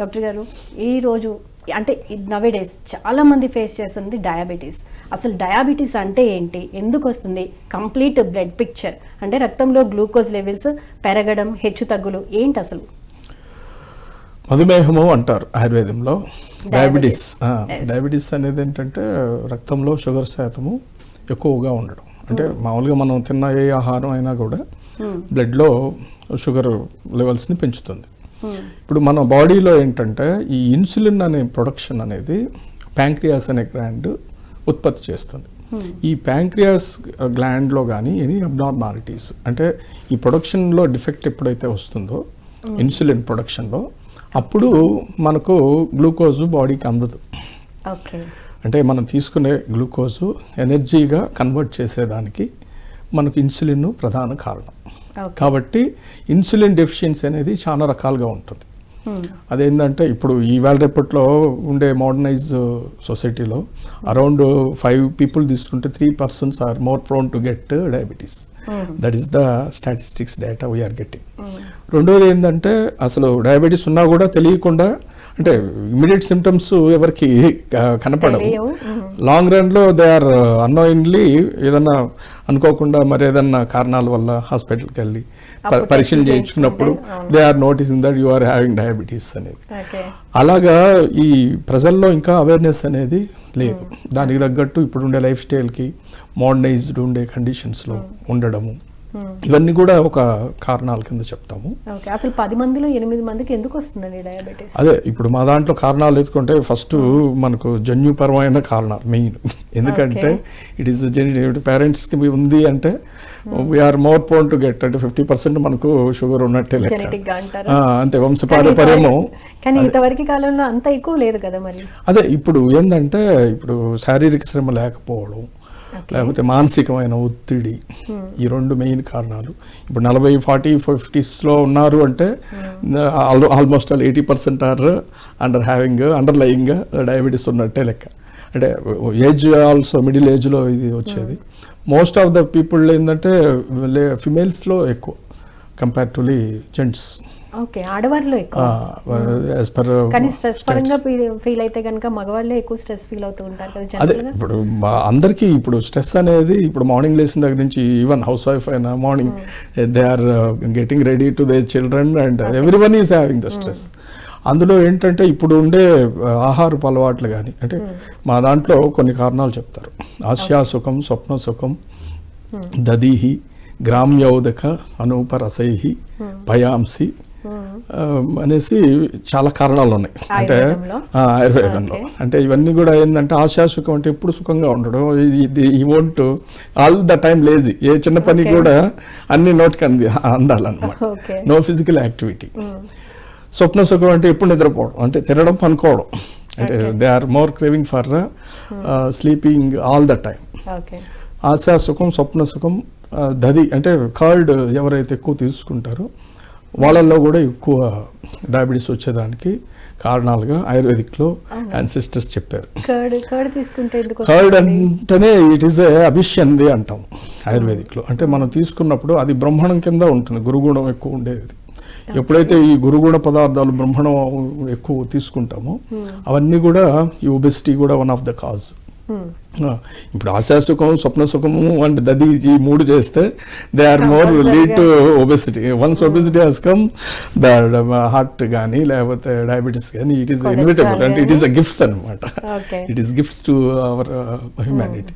Doctor గారు ఈరోజు అంటే నవేడేస్ చాలా మంది ఫేస్ చేస్తుంది డయాబెటీస్. అసలు డయాబెటీస్ అంటే ఏంటి? ఎందుకు వస్తుంది? Complete blood picture. అంటే రక్తంలో గ్లూకోజ్ లెవెల్స్ పెరగడం హెచ్చు తగ్గులు ఏంటి అసలు? మధుమేహము అంటారు ఆయుర్వేదంలో. డయాబెటీస్. డయాబెటీస్ అనేది ఏంటంటే రక్తంలో షుగర్ శాతము ఎక్కువగా ఉండడం. అంటే మామూలుగా మనం తిన్న ఏ ఆహారం అయినా కూడా బ్లడ్లో షుగర్ లెవెల్స్ని పెంచుతుంది. ఇప్పుడు మన బాడీలో ఏంటంటే ఈ ఇన్సులిన్ అనే ప్రొడక్షన్ అనేది ప్యాంక్రియాస్ అనే గ్లాండ్ ఉత్పత్తి చేస్తుంది. ఈ ప్యాంక్రియాస్ గ్లాండ్లో కానీ ఎనీ అబ్నార్మాలిటీస్ అంటే ఈ ప్రొడక్షన్లో డిఫెక్ట్ ఎప్పుడైతే వస్తుందో ఇన్సులిన్ ప్రొడక్షన్లో అప్పుడు మనకు గ్లూకోజ్ బాడీకి అందదు. ఓకే. అంటే మనం తీసుకునే గ్లూకోజు ఎనర్జీగా కన్వర్ట్ చేసేదానికి మనకు ఇన్సులిన్ ప్రధాన కారణం. కాబట్టి ఇన్సులిన్ డెఫిషియన్సీ అనేది చాలా రకాలుగా ఉంటుంది. అదేంటంటే ఇప్పుడు ఈవేళ రేపట్లో ఉండే మోడర్నైజ్ సొసైటీలో అరౌండ్ ఫైవ్ పీపుల్ తీసుకుంటే three persons are more prone to get diabetes. That is the statistics data we are getting రెండోది ఏంటంటే అసలు డయాబెటీస్ ఉన్నా కూడా తెలియకుండా అంటే ఇమీడియట్ సిమ్టమ్స్ ఎవరికి కనపడవు. లాంగ్ రన్లో దే ఆర్ అన్నోయిన్లీ ఏదన్నా అనుకోకుండా మరి ఏదన్నా కారణాల వల్ల హాస్పిటల్కి వెళ్ళి పరీక్షలు చేయించుకున్నప్పుడు they are noticing that you are having diabetes అనేది. అలాగా ఈ ప్రజల్లో ఇంకా అవేర్నెస్ అనేది లేదు. దానికి తగ్గట్టు ఇప్పుడుండే లైఫ్ స్టైల్కి మోడర్నైజ్డ్ ఉండే కండిషన్స్లో ఉండడము. ఇవన్నీ కూడా ఒక కారణాల కింద చెప్తాము. అసలు పది మందిలో ఎనిమిది మందికి ఎందుకు వస్తుందండి డయాబెటీస్? అదే ఇప్పుడు మా దాంట్లో కారణాలు ఎత్తుకుంటే ఫస్ట్ మనకు జన్యుపరమైన కారణాలు మెయిన్. ఎందుకంటే ఇట్ ఈస్ పేరెంట్స్కి ఉంది అంటే we are more prone to get అంటే ఫిఫ్టీ పర్సెంట్ మనకు షుగర్ ఉన్నట్టే అంతే వంశపారంపర్యము కానీ ఇంతవరకు కాలంలో అంత ఎక్కువ లేదు కదా మరి? అదే ఇప్పుడు ఏంటంటే ఇప్పుడు శారీరక శ్రమ లేకపోవడం లేకపోతే మానసికమైన ఒత్తిడి. ఈ రెండు మెయిన్ కారణాలు. ఇప్పుడు నలభై ఫార్టీ ఫిఫ్టీస్లో ఉన్నారు అంటే almost all eighty percent are under having underlying diabetes ఉన్నట్టే లెక్క. అంటే ఏజ్ ఆల్సో మిడిల్ ఏజ్లో ఇది వచ్చేది. మోస్ట్ ఆఫ్ ద పీపుల్ ఏంటంటే ఫిమేల్స్లో ఎక్కువ కంపేర్టులీ జెంట్స్. ఓకే ఆడవారిలో ఎక్కువ. యాజ్ పర్ కానీ స్ట్రెస్ పరంగా ఫీల్ అయితే కనుక మగవాళ్ళే ఎక్కువ స్ట్రెస్ ఫీల్ అవుతూ ఉంటారు కదా అదే ఇప్పుడు అందరికీ ఇప్పుడు స్ట్రెస్ అనేది ఇప్పుడు మార్నింగ్ లేచిన దగ్గర నుంచి ఈవెన్ హౌస్ వైఫ్ అయినా morning they are getting ready to the children and everyone is having the stress అందులో ఏంటంటే ఇప్పుడు ఉండే ఆ, ఆహారపు అలవాట్లు కానీ అంటే మా దాంట్లో కొన్ని కారణాలు చెప్తారు. ఆశా సుఖం స్వప్న సుఖం దదీహి గ్రామ్యౌదక అనూపరసైహి పయాంసి అనేసి చాలా కారణాలు ఉన్నాయి. అంటే ఆయుర్వేదంలో? అంటే ఇవన్నీ కూడా ఏంటంటే ఆశాసుఖం అంటే ఎప్పుడు సుఖంగా ఉండడం. ఇది ఈ won't all the time lazy ఏ చిన్న పని. కూడా అన్ని నోటికి అంది అందాలన్నమాట. నో ఫిజికల్ యాక్టివిటీ స్వప్న సుఖం అంటే ఎప్పుడు నిద్రపోవడం. అంటే తినడం పనుకోవడం. అంటే. They are more craving for sleeping all the time ASHA సుఖం స్వప్న సుఖం ఆ, దది అంటే కర్డ్ ఎవరైతే ఎక్కువ తీసుకుంటారో వాళ్ళల్లో కూడా ఎక్కువ డయాబెటీస్ వచ్చేదానికి కారణాలుగా ఆయుర్వేదిక్లో యాన్సిస్టర్స్ చెప్పారు. కర్డ్? అంటేనే ఇట్ ఈస్ ఏ అభిష్యంది అంటాం ఆయుర్వేదిక్లో. అంటే మనం తీసుకున్నప్పుడు అది బ్రహ్మణం కింద ఉంటుంది గురుగుణం ఎక్కువ ఉండేది. ఎప్పుడైతే ఈ గురుగుణ పదార్థాలు బ్రహ్మణం ఎక్కువ తీసుకుంటామో అవన్నీ కూడా ఈ ఒబెసిటీ కూడా one of the cause Hmm. ఇప్పుడు ఆశాసుఖం స్వప్న సుఖము అండ్ దది ఈ మూడు చేస్తే they are more lead to obesity once obesity has come the heart కానీ లేకపోతే డయాబెటీస్ కానీ ఇట్ ఈస్ ఇన్విటబుల్ అంటే ఇట్ ఈస్ అ. గిఫ్ట్స్ అనమాట it is gifts to our humanity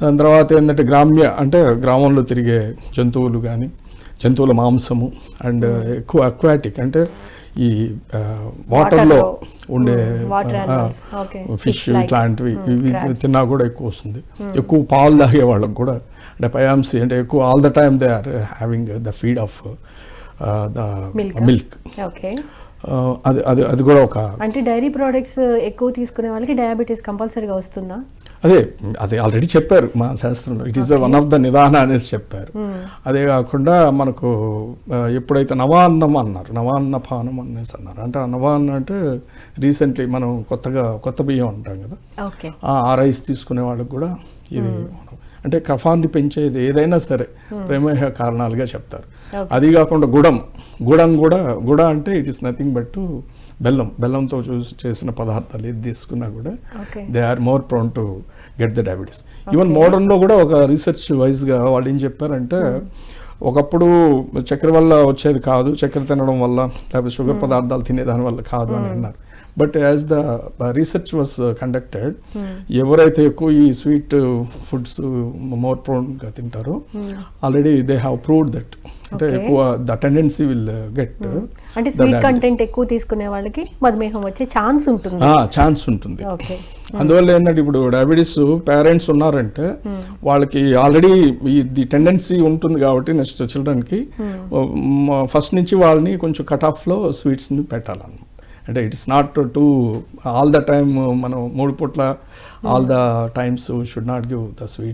దాని తర్వాత ఏంటంటే గ్రామ్య అంటే గ్రామంలో తిరిగే జంతువులు కానీ జంతువుల మాంసము అండ్ ఎక్కువ అక్వాటిక్ అంటే ఈ వాటర్లో ఉండే. ఫిష్ ఇట్లాంటివి ఇవి. తిన్నా కూడా ఎక్కువ వస్తుంది ఎక్కువ పాలు తాగే వాళ్ళకి కూడా అంటే పయాంసి అంటే ఎక్కువ all the time they are having the feed of the. Milk okay అది అది అది కూడా ఒక అంటే డైరీ ప్రోడక్ట్స్ ఎక్కువ తీసుకునే వాళ్ళకి డయాబెటీస్ కంపల్సరీగా వస్తుందా? అదే అది ఆల్రెడీ చెప్పారు మా శాస్త్రంలో it is one of the నిదాన అనేసి చెప్పారు. అదే కాకుండా మనకు ఎప్పుడైతే నవాన్నం అన్నారు నవాన్న పానం అనేసి అన్నారు. అంటే ఆ నవాన్న అంటే రీసెంట్లీ మనం కొత్తగా కొత్త బియ్యం అంటాం కదా. ఆ రైస్ తీసుకునే వాళ్ళకి కూడా ఇది మనం అంటే కఫాన్ని పెంచేది ఏదైనా సరే ప్రమేహ కారణాలుగా చెప్తారు. అది కాకుండా గుడం. గుడం కూడా గుడ అంటే ఇట్ ఇస్ నథింగ్ బట్ బెల్లం. బెల్లంతో చూసి చేసిన పదార్థాలు ఏది తీసుకున్నా కూడా they are more prone to get the diabetes even మోడర్న్లో కూడా ఒక రీసెర్చ్ వైజ్గా వాళ్ళు ఏం చెప్పారంటే ఒకప్పుడు చక్కెర వల్ల వచ్చేది కాదు. చక్కెర తినడం వల్ల లేకపోతే షుగర్ పదార్థాలు తినేదాని వల్ల కాదు అని అన్నారు. But as the research was conducted ఎవరైతే ఎక్కువ ఈ స్వీట్ ఫుడ్స్ మోర్ ప్రోన్గా తింటారో already they have proved that. అంటే. ఎక్కువ ద టెండెన్సీ విల్ గెట్ అంటే స్వీట్ కంటెంట్ ఎక్కువ తీసుకునే వాళ్ళకి మధుమేహం వచ్చే ఛాన్స్ ఉంటుంది. ఛాన్స్ ఉంటుంది. ఓకే అందువల్ల ఏంటంటే ఇప్పుడు డయాబెటీస్ పేరెంట్స్ ఉన్నారంటే వాళ్ళకి ఆల్రెడీ ఈ ది టెండెన్సీ ఉంటుంది కాబట్టి నెక్స్ట్ చిల్డ్రన్కి ఫస్ట్ నుంచి వాళ్ళని కొంచెం కట్ ఆఫ్లో స్వీట్స్ని పెట్టాలన్నమాట. అంటే it's not to all the time మనం మూడు పూట్ల all the times should not give the sweet